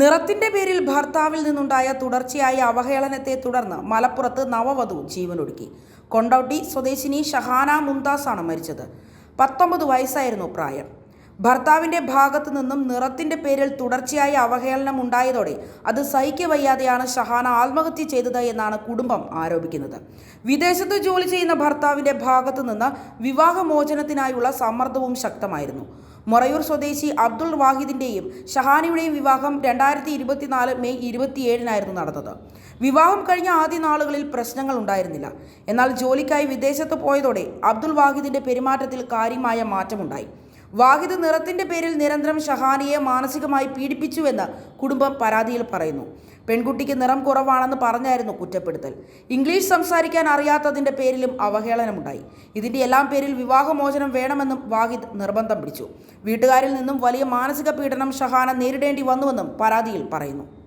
നിറത്തിന്റെ പേരിൽ ഭർത്താവിൽ നിന്നുണ്ടായ തുടർച്ചയായ അവഹേളനത്തെ തുടർന്ന് മലപ്പുറത്ത് നവവധു ജീവനൊടുക്കി. കൊണ്ടോട്ടി സ്വദേശിനി ഷഹാന മുംതാസാണ് മരിച്ചത്. പത്തൊമ്പത് വയസ്സായിരുന്നു പ്രായം. ഭർത്താവിന്റെ ഭാഗത്തു നിന്നും നിറത്തിന്റെ പേരിൽ തുടർച്ചയായ അവഹേളനം ഉണ്ടായതോടെ അത് സഹിക്കവയ്യാതെയാണ് ഷഹാന ആത്മഹത്യ ചെയ്തത് എന്നാണ് കുടുംബം ആരോപിക്കുന്നത്. വിദേശത്ത് ജോലി ചെയ്യുന്ന ഭർത്താവിന്റെ ഭാഗത്തു നിന്ന് വിവാഹമോചനത്തിനായുള്ള സമ്മർദ്ദവും ശക്തമായിരുന്നു. മൊറയൂർ സ്വദേശി അബ്ദുൾ വാഹിദിന്റെയും ഷഹാനയുടെയും വിവാഹം രണ്ടായിരത്തി ഇരുപത്തിനാല് മെയ് ഇരുപത്തിയേഴിനായിരുന്നു നടന്നത്. വിവാഹം കഴിഞ്ഞ ആദ്യ നാളുകളിൽ പ്രശ്നങ്ങൾ ഉണ്ടായിരുന്നില്ല. എന്നാൽ ജോലിക്കായി വിദേശത്ത് പോയതോടെ അബ്ദുൾ വാഹിദിന്റെ പെരുമാറ്റത്തിൽ കാര്യമായ മാറ്റമുണ്ടായി. വാഹിദ് നിറത്തിന്റെ പേരിൽ നിരന്തരം ഷഹാനിയെ മാനസികമായി പീഡിപ്പിച്ചുവെന്ന് കുടുംബം പരാതിയിൽ പറയുന്നു. പെൺകുട്ടിക്ക് നിറം കുറവാണെന്ന് പറഞ്ഞായിരുന്നു കുറ്റപ്പെടുത്തൽ. ഇംഗ്ലീഷ് സംസാരിക്കാൻ അറിയാത്തതിന്റെ പേരിലും അവഹേളനമുണ്ടായി. ഇതിന്റെ എല്ലാം പേരിൽ വിവാഹമോചനം വേണമെന്നും വാഹിദ് നിർബന്ധം പിടിച്ചു. വീട്ടുകാരിൽ നിന്നും വലിയ മാനസിക പീഡനം ഷഹാന നേരിടേണ്ടി വന്നുവെന്നും പരാതിയിൽ പറയുന്നു.